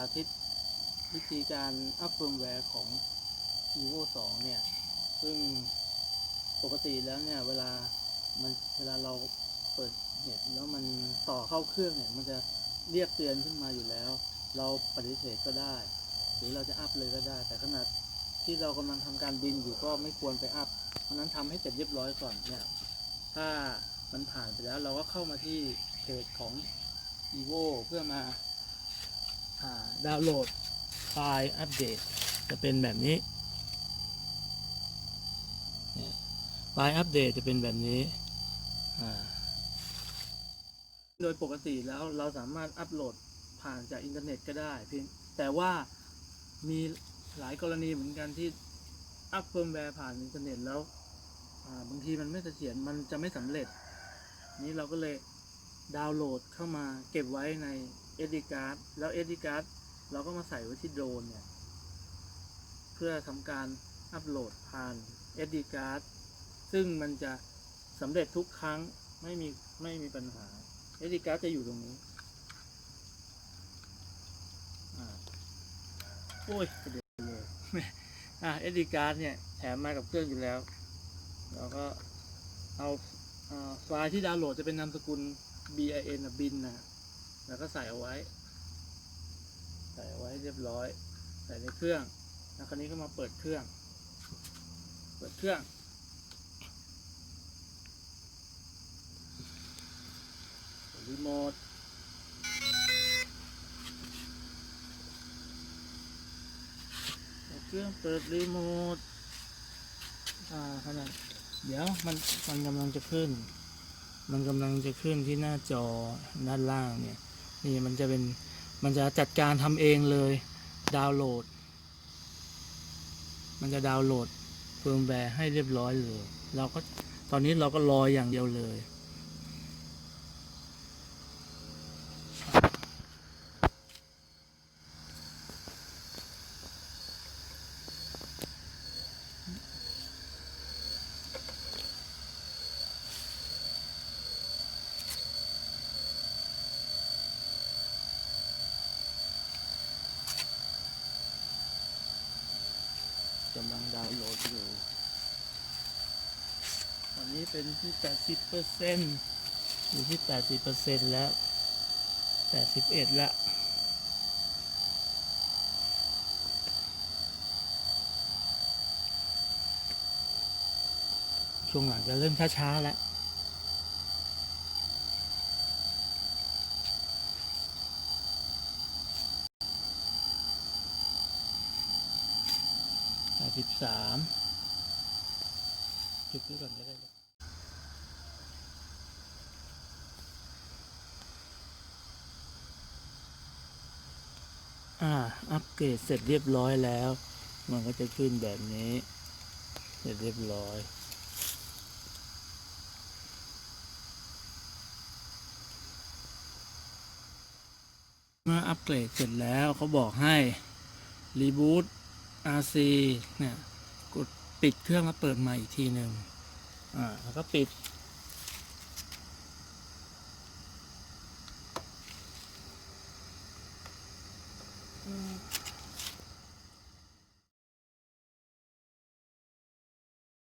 าธิตวิธีการอัพเฟิร์มแวร์ของ evo 2 เนี่ย ซึ่งปกติแล้วเนี่ย เวลามันเวลาเราเปิดเน็ตแล้วมันต่อเข้าเครื่องเนี่ย มันจะเรียกเตือนขึ้นมาอยู่แล้ว เราปฏิเสธก็ได้ หรือเราจะอัพเลยก็ได้ แต่ขนาดที่เรากำลังทำการบินอยู่ก็ไม่ควรไปอัพ เพราะนั้นทำให้เสร็จเรียบร้อยก่อนเนี่ย ถ้ามันผ่านไปแล้วเราก็เข้ามาที่เพจของ evo เพื่อมา ดาวน์โหลดไฟล์อัปเดต จะเป็นแบบนี้ไฟล์อัปเดตจะเป็นแบบนี้โดยปกติแล้วเราสามารถอัปโหลดผ่านจากอินเทอร์เน็ตก็ได้เพียงแต่ว่ามีหลายกรณีเหมือนกันที่อัพเฟิร์มแวร์ผ่านอินเทอร์เน็ตแล้วบางทีมันไม่เสถียรมันจะไม่สำเร็จ นี้เราก็เลย ดาวน์โหลดเข้ามาเก็บไว้ใน SD card แล้ว SD card เราก็มาใส่ไว้ที่โดรนเนี่ย เพื่อทำการอัปโหลดผ่าน SD card ซึ่งมันจะสำเร็จทุกครั้งไม่มีไม่มีปัญหา SD card จะอยู่ตรงนี้อโอ้ยกระเด็นเลยอ่า SD card เนี่ยแถมมากับเครื่องอยู่แล้ว เราก็เอาอ่าไฟล์ที่ดาวน์โหลดจะเป็นนามสกุล bin นะบินนะแล้วก็ใส่เอาไว้ ใส่เอาไว้เรียบร้อย ใส่ในเครื่อง แล้วคราวนี้ก็มาเปิดเครื่อง เปิดเครื่อง รีโมทเปิดเครื่องเปิดรีโมท อ่าขนาดเดี๋ยวมันมันกำลังจะขึ้น มันกำลังจะขึ้นที่หน้าจอด้านล่างเนี่ยนี่มันจะเป็นมันจะจัดการทำเองเลยดาวน์โหลด มันจะดาวน์โหลดเฟิร์มแวร์ให้เรียบร้อยเลยเราก็ตอนนี้เราก็รออย่างเดียวเลยำลังดาวน์โหลดอยู่ตอนนี้เป็นที่ 80เปอร์เซ็นต์อยู่ที่ 80เปอร์เซ็นต์แล้ว 81 ละช่วงหลังจะเริ่มช้าๆแล้ว ดสิบสามจุดนี้ก่อนก็ได้เลยอ่า อัปเกรดเสร็จเรียบร้อยแล้ว มันก็จะขึ้นแบบนี้ เสร็จเรียบร้อยเมื่ออัปเกรดเสร็จแล้วเขาบอกให้ รีบูต RC เนี่ยกดปิดเครื่องแล้วเปิดใหม่อีกทีหนึ่งอ่าแล้วก็ปิด